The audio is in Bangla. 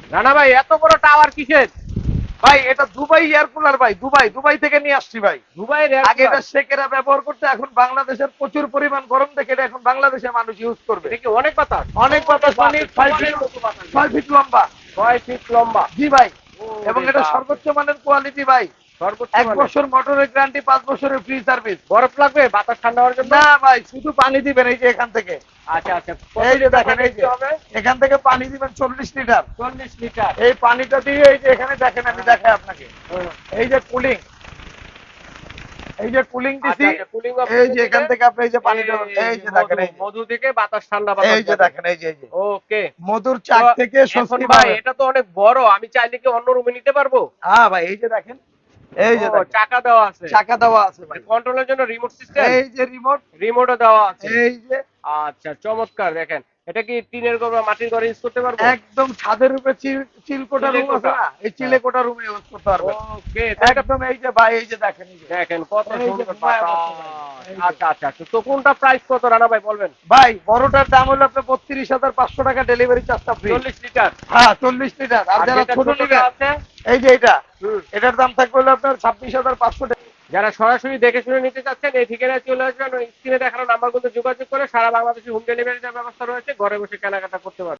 রানা ভাই এত বড় টাওয়ার কিসের? ভাই এটা দুবাই এয়ার কুলার ভাই দুবাই দুবাই থেকে নিয়ে আসছি ভাই। দুবাইয়ের আগে এটা শেখেরা ব্যবহার করতে এখন বাংলাদেশের প্রচুর পরিমাণ গরম দেখে এটা এখন বাংলাদেশের মানুষ ইউজ করবে। অনেক বাতাস? অনেক বাতাস মানে ছয় ফিট ছয় ফিট লম্বা। ছয় ফিট লম্বা। জি ভাই। এবং এটা সর্বোচ্চ মানের কোয়ালিটি ভাই। এক বছর মোটরের গ্যারান্টি পাঁচ বছরের ফ্রি সার্ভিস বরফ লাগবে বাতাস ঠান্ডা হওয়ার জন্য না ভাই শুধু পানি দিবেন এই যে এখান থেকে আচ্ছা আচ্ছা এই যে দেখেন এই যে এখান থেকে পানি দিবেন চল্লিশ লিটার চল্লিশ লিটার এই পানিটা দিয়ে এই যে এখানে দেখেন আমি দেখাই আপনাকে এই যে কুলিং এই যে কুলিং দিছি আচ্ছা, আচ্ছা, cooling off এই যে এখান থেকে আপনি এই যে পানিটা এই যে দেখেন মধু থেকে বাতাস ঠান্ডা এই যে দেখেন এই যে ওকে মধুর চাক থেকে স্বস্তি ভাই এটা তো অনেক বড় আমি চাইলে কি অন্য রুমে নিতে পারব হ্যাঁ ভাই এই যে দেখেন এই যে চাকা দেওয়া আছে। চাকা দেওয়া আছে ভাই। কন্ট্রোলের জন্য রিমোট সিস্টেম এই যে রিমোট রিমোটও দেওয়া আছে। এই যে। আচ্ছা চমৎকার। দেখেন এটা কি টিনের ঘর বা মাটির ঘরে ইউজ করতে পারব? একদম ছাদের উপরে চিল রুম আছে না? এই রুমে ইউজ করতে পারবেন। ওকে একদম এই যে ভাই এই যে দেখেন। দেখেন কত সুন্দর। আচ্ছা আচ্ছা আচ্ছা। তো কোনটা প্রাইস কত? রানা ভাই বলবেন। ভাই বড়টার দাম হলো আপনার বত্রিশ হাজার পাঁচশো টাকা ডেলিভারি চার্জটা ফ্রি চল্লিশ লিটার? হ্যাঁ চল্লিশ লিটার। আর যারা ছোট নেবেন আছে? এই যে এটা। এটার দাম থাকবে হলো আপনার ছাব্বিশ হাজার পাঁচশো যারা সরাসরি দেখে শুনে নিতে চাচ্ছেন, এই ঠিকানায় চলে আসবেন। স্ক্রিনে দেখানো নাম্বারগুলো যোগাযোগ করে সারা বাংলাদেশে হোম ডেলিভারির ব্যবস্থা রয়েছে, ঘরে বসে কেনাকাটা করতে পারবেন।